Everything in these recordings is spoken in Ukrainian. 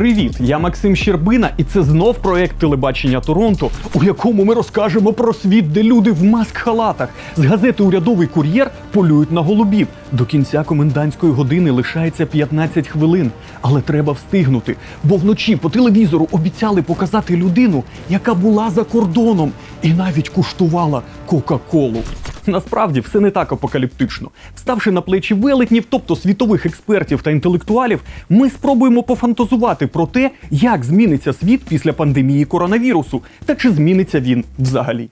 Привіт, я Максим Щербина, і це знов проект телебачення Торонто, у якому ми розкажемо про світ, де люди в маск-халатах з газети Урядовий кур'єр полюють на голубів. До кінця комендантської години лишається 15 хвилин, але треба встигнути, бо вночі по телевізору обіцяли показати людину, яка була за кордоном і навіть куштувала Кока-Колу. Насправді все не так апокаліптично. Ставши на плечі велетнів, тобто світових експертів та інтелектуалів, ми спробуємо пофантазувати про те, як зміниться світ після пандемії коронавірусу, та чи зміниться він взагалі.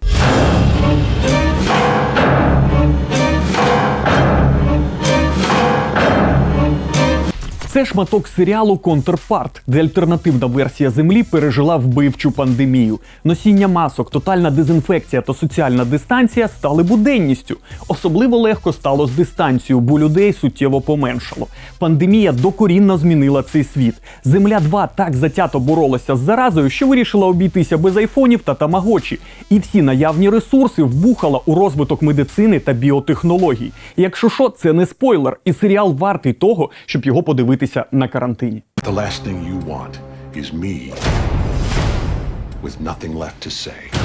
Це шматок серіалу Контрпарт, де альтернативна версія землі пережила вбивчу пандемію. Носіння масок, тотальна дезінфекція та соціальна дистанція стали буденністю. Особливо легко стало з дистанцією, бо людей суттєво поменшало. Пандемія докорінно змінила цей світ. Земля 2 так затято боролася з заразою, що вирішила обійтися без айфонів та тамагочі. І всі наявні ресурси вбухала у розвиток медицини та біотехнологій. Якщо що, це не спойлер, і серіал вартий того, щоб його подивитися на карантині. The last thing you want is me with nothing left to say.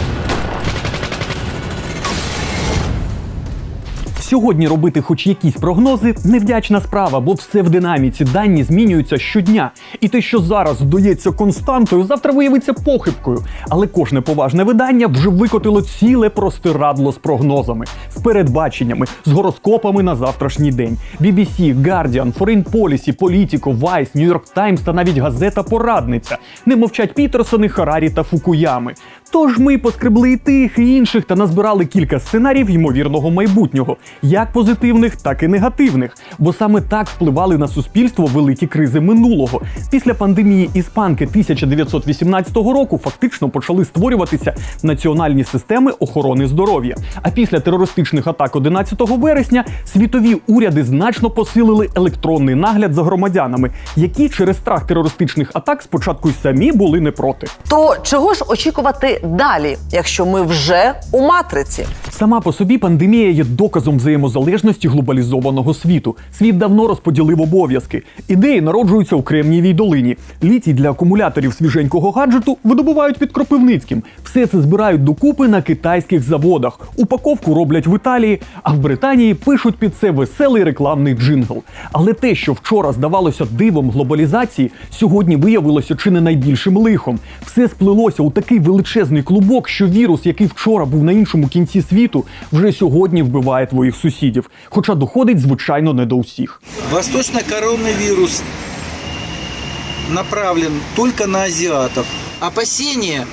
Сьогодні робити хоч якісь прогнози невдячна справа, бо все в динаміці. Дані змінюються щодня. І те, що зараз здається константою, завтра виявиться похибкою. Але кожне поважне видання вже викотило ціле простирадло з прогнозами, з передбаченнями, з гороскопами на завтрашній день. BBC, Guardian, Foreign Policy, Politico, Vice, New York Times та навіть газета Порадниця. Не мовчать Пітерсони, Харарі та Фукуями. Тож ми поскребли і тих, і інших та назбирали кілька сценаріїв ймовірного майбутнього, як позитивних, так і негативних. Бо саме так впливали на суспільство великі кризи минулого. Після пандемії іспанки 1918 року фактично почали створюватися національні системи охорони здоров'я. А після терористичних атак 11 вересня світові уряди значно посилили електронний нагляд за громадянами, які через страх терористичних атак спочатку й самі були не проти. То чого ж очікувати далі, якщо ми вже у матриці? Сама по собі пандемія є доказом взаємозалежності глобалізованого світу. Світ давно розподілив обов'язки. Ідеї народжуються у Кремнієвій долині. Літій для акумуляторів свіженького гаджету видобувають під Кропивницьким. Все це збирають докупи на китайських заводах. Упаковку роблять в Італії, а в Британії пишуть під це веселий рекламний джингл. Але те, що вчора здавалося дивом глобалізації, сьогодні виявилося чи не найбільшим лихом. Все сплелося у такий величезний клубок, що вірус, який вчора був на іншому кінці світу, вже сьогодні вбиває твоїх сусідів. Хоча доходить, звичайно, не до усіх. Восточний коронавірус направлен только на азіатів. Опасіння,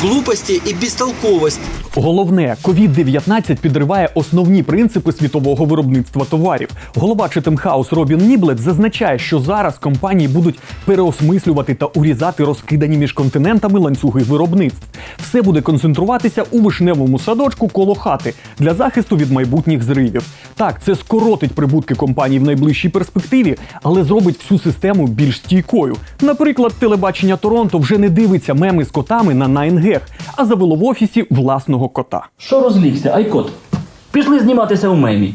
глупості і бестолковость Головне, COVID-19 підриває основні принципи світового виробництва товарів. Голова House Робін Ніблет зазначає, що зараз компанії будуть переосмислювати та урізати розкидані між континентами ланцюги виробництв. Все буде концентруватися у вишневому садочку коло хати для захисту від майбутніх зривів. Так, це скоротить прибутки компаній в найближчій перспективі, але зробить всю систему більш стійкою. Наприклад, телебачення Торонто вже не дивиться меми з котами на 9gag, а завело в офісі власного кота. Що розлігся, Айкот? Пішли зніматися у мемі.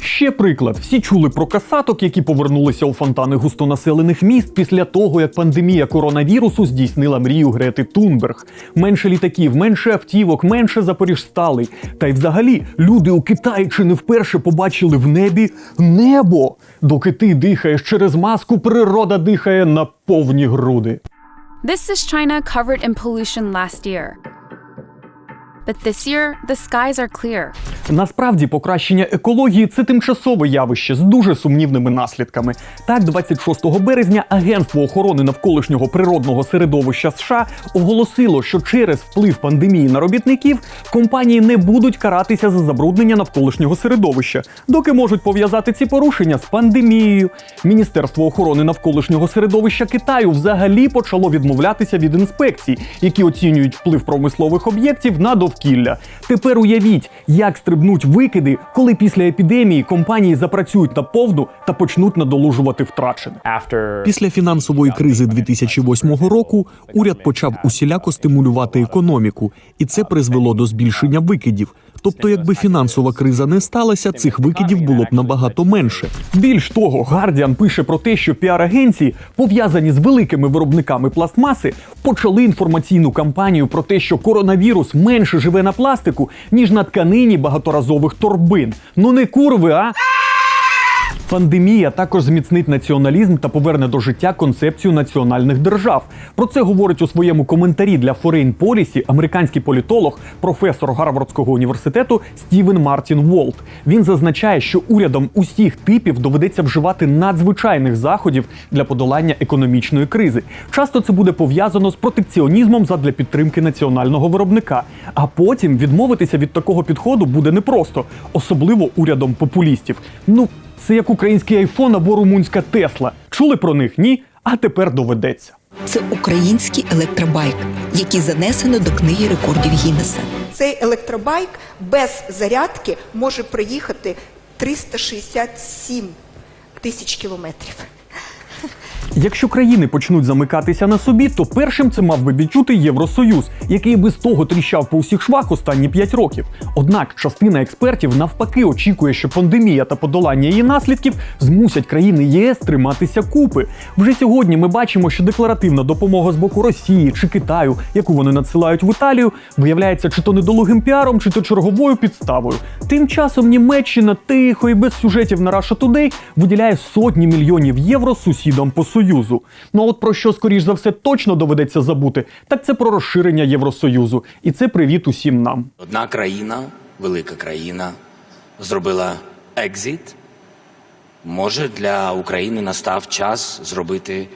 Ще приклад: всі чули про касаток, які повернулися у фонтани густонаселених міст після того, як пандемія коронавірусу здійснила мрію Грети Тунберг. Менше літаків, менше автівок, менше Запоріжсталей. Та й взагалі люди у Китаї чи не вперше побачили в небі небо. Доки ти дихаєш через маску, природа дихає на повні груди. This is China covered in pollution last year. But this year, the skies are clear. Насправді покращення екології це тимчасове явище з дуже сумнівними наслідками. Так, 26 березня Агентство охорони навколишнього природного середовища США оголосило, що через вплив пандемії на робітників компанії не будуть каратися за забруднення навколишнього середовища, доки можуть пов'язати ці порушення з пандемією. Міністерство охорони навколишнього середовища Китаю взагалі почало відмовлятися від інспекцій, які оцінюють вплив промислових об'єктів на довкілля. Тепер уявіть, як стрибнуть викиди, коли після епідемії компанії запрацюють на повну та почнуть надолужувати втрачене. Після фінансової кризи 2008 року уряд почав усіляко стимулювати економіку, і це призвело до збільшення викидів. Тобто, якби фінансова криза не сталася, цих викидів було б набагато менше. Більш того, Гардіан пише про те, що піар-агенції, пов'язані з великими виробниками пластмаси, почали інформаційну кампанію про те, що коронавірус менше живе на пластику, ніж на тканині багаторазових торбин. Ну не курви, а? Пандемія також зміцнить націоналізм та поверне до життя концепцію національних держав. Про це говорить у своєму коментарі для Foreign Policy американський політолог, професор Гарвардського університету Стівен Мартін Волт. Він зазначає, що урядам усіх типів доведеться вживати надзвичайних заходів для подолання економічної кризи. Часто це буде пов'язано з протекціонізмом задля підтримки національного виробника. А потім відмовитися від такого підходу буде непросто, особливо урядом популістів. Ну це як український айфон або румунська Тесла. Чули про них? Ні? А тепер доведеться. Це український електробайк, який занесено до книги рекордів Гіннеса. Цей електробайк без зарядки може проїхати 367 тисяч кілометрів. Якщо країни почнуть замикатися на собі, то першим це мав би відчути Євросоюз, який без того тріщав по усіх швах останні 5 років. Однак частина експертів навпаки очікує, що пандемія та подолання її наслідків змусять країни ЄС триматися купи. Вже сьогодні ми бачимо, що декларативна допомога з боку Росії чи Китаю, яку вони надсилають в Італію, виявляється чи то недолугим піаром, чи то черговою підставою. Тим часом Німеччина тихо і без сюжетів на Russia Today виділяє сотні мільйонів євро сусідам по Союзу. Ну а от про що скоріш за все точно доведеться забути, так це про розширення Євросоюзу. І це привіт усім нам. Одна країна, велика країна, зробила екзит. Може, для України настав час зробити.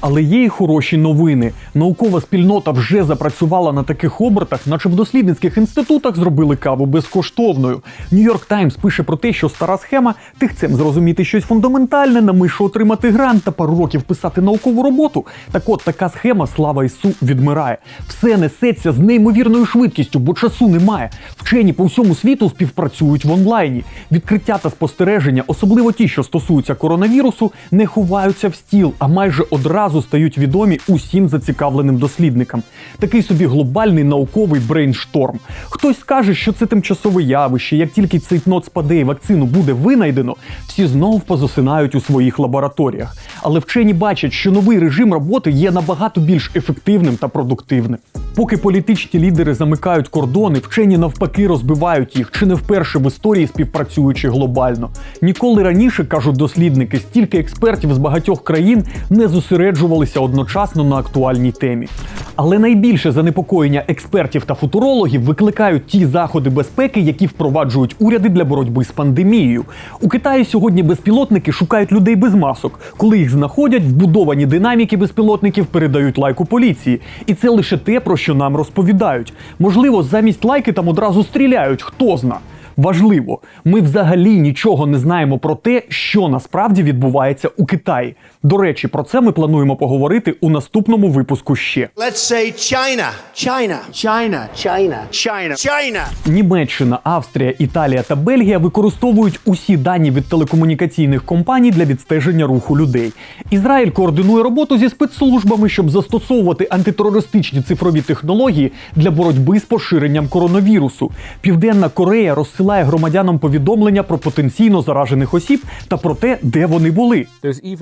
Але є й хороші новини. Наукова спільнота вже запрацювала на таких обертах, наче в дослідницьких інститутах зробили каву безкоштовною. Нью-Йорк Таймс пише про те, що стара схема тихцем зрозуміти щось фундаментальне, на мишу отримати грант та пару років писати наукову роботу. Так от така схема слава Ісу відмирає. Все несеться з неймовірною швидкістю, бо часу немає. Вчені по всьому світу співпрацюють в онлайні. Відкриття та спостереження, особливо ті, що стосуються коронавірусу, не ховаються в стіл, а майже одразу стають відомі усім зацікавленим дослідникам. Такий собі глобальний науковий брейншторм. Хтось скаже, що це тимчасове явище. Як тільки цейтнот спаде і вакцину буде винайдено, всі знов позасинають у своїх лабораторіях. Але вчені бачать, що новий режим роботи є набагато більш ефективним та продуктивним. Поки політичні лідери замикають кордони, вчені навпаки розбивають їх, чи не вперше в історії співпрацюючи глобально. Ніколи раніше кажуть дослідники, стільки експертів з багатьох країн не зосереджувалися одночасно на актуальній темі. Але найбільше занепокоєння експертів та футурологів викликають ті заходи безпеки, які впроваджують уряди для боротьби з пандемією. У Китаї сьогодні безпілотники шукають людей без масок. Коли їх знаходять, вбудовані динаміки безпілотників передають лайку поліції. І це лише те, про що нам розповідають. Можливо, замість лайки там одразу стріляють, хто зна. Важливо, ми взагалі нічого не знаємо про те, що насправді відбувається у Китаї. До речі, про це ми плануємо поговорити у наступному випуску ще. Let's say China. China. China. China. China. China. Німеччина, Австрія, Італія та Бельгія використовують усі дані від телекомунікаційних компаній для відстеження руху людей. Ізраїль координує роботу зі спецслужбами, щоб застосовувати антитерористичні цифрові технології для боротьби з поширенням коронавірусу. Південна Корея розсилає громадянам повідомлення про потенційно заражених осіб та про те, де вони були.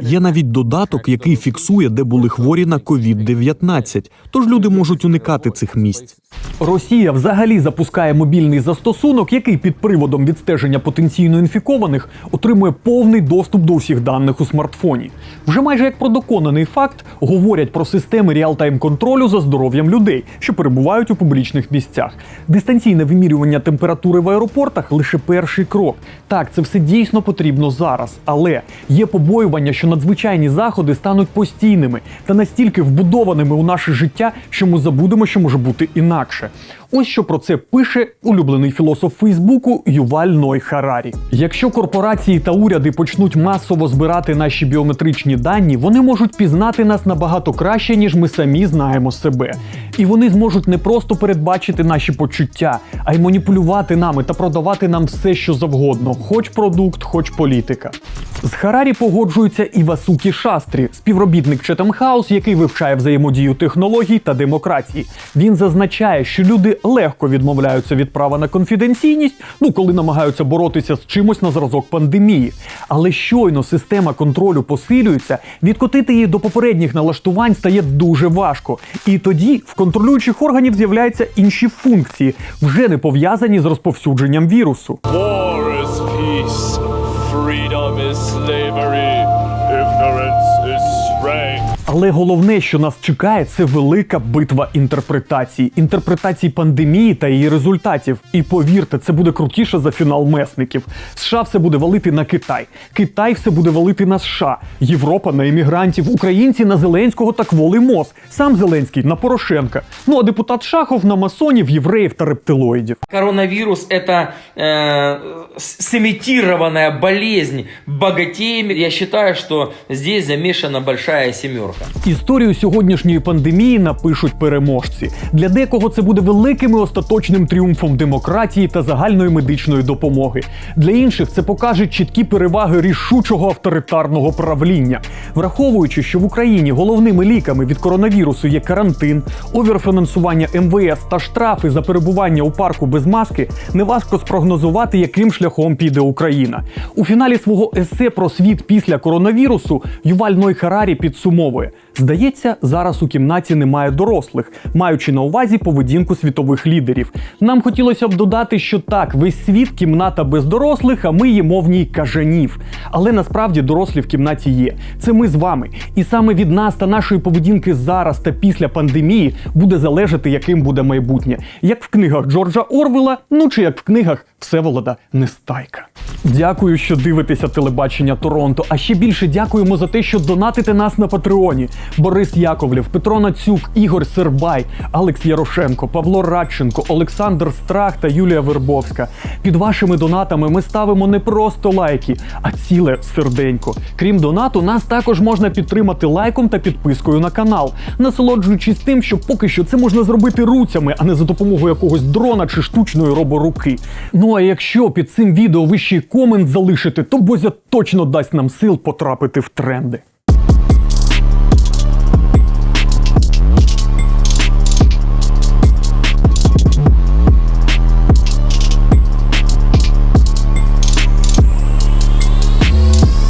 Є навіть додаток, який фіксує, де були хворі на COVID-19, тож люди можуть уникати цих місць. Росія взагалі запускає мобільний застосунок, який під приводом відстеження потенційно інфікованих отримує повний доступ до усіх даних у смартфоні. Вже майже як про доконаний факт говорять про системи реалтайм контролю за здоров'ям людей, що перебувають у публічних місцях. Дистанційне вимірювання температури в аеропортах лише перший крок. Так, це все дійсно потрібно зараз, але є побоювання, що надзвичайні заходи стануть постійними та настільки вбудованими у наше життя, що ми забудемо, що може бути інакше. Ось що про це пише улюблений філософ Фейсбуку Юваль Ной Харарі. Якщо корпорації та уряди почнуть масово збирати наші біометричні дані, вони можуть пізнати нас набагато краще, ніж ми самі знаємо себе. І вони зможуть не просто передбачити наші почуття, а й маніпулювати нами та продавати нам все, що завгодно, хоч продукт, хоч політика. З Харарі погоджується і Васукі Шастрі, співробітник House, який вивчає взаємодію технологій та демократії. Він зазначає, що люди легко відмовляються від права на конфіденційність, ну коли намагаються боротися з чимось на зразок пандемії. Але щойно система контролю посилюється, відкотити її до попередніх налаштувань стає дуже важко. І тоді в контролюючих органів з'являються інші функції, вже не пов'язані з розповсюдженням вірусу. War is peace, freedom is slavery, ignorance. Але головне, що нас чекає, це велика битва інтерпретацій, інтерпретацій пандемії та її результатів. І повірте, це буде крутіше за фінал месників. США все буде валити на Китай. Китай все буде валити на США. Європа на іммігрантів, українці на Зеленського та кволи МОЗ. Сам Зеленський на Порошенка. Ну а депутат Шахов на масонів, євреїв та рептилоїдів. Коронавирус – это э, с- сымитированная болезнь богатеями. Я считаю, что здесь замешана большая семерка. Історію сьогоднішньої пандемії напишуть переможці. Для декого це буде великим і остаточним тріумфом демократії та загальної медичної допомоги. Для інших це покаже чіткі переваги рішучого авторитарного правління, враховуючи, що в Україні головними ліками від коронавірусу є карантин, оверфінансування МВС та штрафи за перебування у парку без маски. Неважко спрогнозувати, яким шляхом піде Україна. У фіналі свого есе про світ після коронавірусу Юваль Ной Харарі підсумовує: it. Здається, зараз у кімнаті немає дорослих, маючи на увазі поведінку світових лідерів. Нам хотілося б додати, що так, весь світ кімната без дорослих, а ми їмо в ній кажанів. Але насправді дорослі в кімнаті є. Це ми з вами. І саме від нас та нашої поведінки зараз та після пандемії буде залежати, яким буде майбутнє. Як в книгах Джорджа Орвела, ну чи як в книгах Всеволода Нестайка. Дякую, що дивитеся телебачення Торонто. А ще більше дякуємо за те, що донатите нас на Патреоні. Борис Яковлєв, Петро Нацюк, Ігор Сербай, Алекс Ярошенко, Павло Радченко, Олександр Страх та Юлія Вербовська. Під вашими донатами ми ставимо не просто лайки, а ціле серденько. Крім донату, нас також можна підтримати лайком та підпискою на канал, насолоджуючись тим, що поки що це можна зробити руцями, а не за допомогою якогось дрона чи штучної роборуки. Ну а якщо під цим відео ви ще й комент залишите, то Бозя точно дасть нам сил потрапити в тренди.